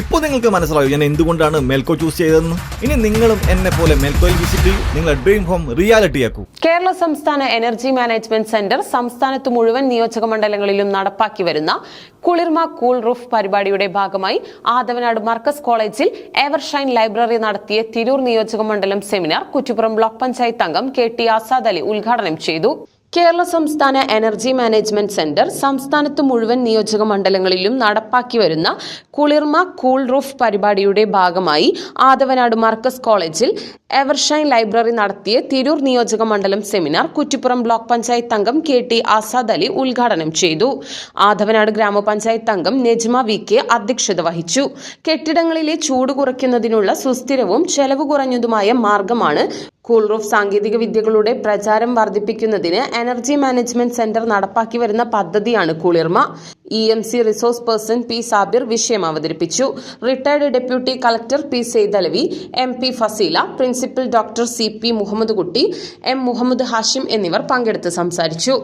ഇപ്പോൾ നിങ്ങൾക്ക് മനസ്സിലാവും ഞാൻ എന്തുകൊണ്ടാണ് മേൽക്കോ ചൂസ് ചെയ്തതെന്ന്? ഇനി നിങ്ങളും എന്നെ പോലെ മേൽക്കോയിൽ വിസിറ്റ് ചെയ്യൂ. നിങ്ങളുടെ ഡ്രീം ഹോം റിയാലിറ്റി ആക്കൂ. കേരള സംസ്ഥാന എനർജി മാനേജ്മെന്റ് സെന്റർ സംസ്ഥാനത്ത് മുഴുവൻ നിയോജക മണ്ഡലങ്ങളിലും നടപ്പാക്കി വരുന്ന കുളിർമ കൂൾ റൂഫ് പരിപാടിയുടെ ഭാഗമായി ആദവനാട് മർക്കസ് കോളേജിൽ എവർഷൈൻ ലൈബ്രറി നടത്തിയ തിരൂർ നിയോജക മണ്ഡലം സെമിനാർ കുറ്റിപ്പുറം ബ്ലോക്ക് പഞ്ചായത്ത് അംഗം കെ ടി ആസാദ് അലി ഉദ്ഘാടനം ചെയ്തു. കേരള സംസ്ഥാന എനർജി മാനേജ്മെന്റ് സെന്റർ സംസ്ഥാനത്ത് മുഴുവൻ നിയോജക മണ്ഡലങ്ങളിലും നടപ്പാക്കി വരുന്ന കുളിർമ കൂൾ റൂഫ് പരിപാടിയുടെ ഭാഗമായി ആദവനാട് മാർക്കസ് കോളേജിൽ എവർഷൈൻ ലൈബ്രറി നടത്തിയ തിരൂർ നിയോജക മണ്ഡലം സെമിനാർ കുറ്റിപ്പുറം ബ്ലോക്ക് പഞ്ചായത്ത് അംഗം കെ ടി ആസാദ് അലി ഉദ്ഘാടനം ചെയ്തു. ആദവനാട് ഗ്രാമപഞ്ചായത്ത് അംഗം നെജ്മ വി കെ അധ്യക്ഷത വഹിച്ചു. കെട്ടിടങ്ങളിലെ ചൂട് കുറയ്ക്കുന്നതിനുള്ള സുസ്ഥിരവും ചെലവ് കുറഞ്ഞതുമായ മാർഗമാണ് കൂൾ റൂഫ് സാങ്കേതിക വിദ്യകളുടെ പ്രചാരം വർദ്ധിപ്പിക്കുന്നതിന് എനർജി മാനേജ്മെന്റ് സെന്റർ നടപ്പാക്കി വരുന്ന പദ്ധതിയാണ് Kulirma. E M C resource person P Sabir വിഷയം അവതരിപ്പിച്ചു. Retired deputy collector P Saithalavi M P Faseela principal doctor C P Muhammad Kutty M Muhammad Hashim എന്നിവർ പങ്കെടുത്ത് സംസാരിച്ചു.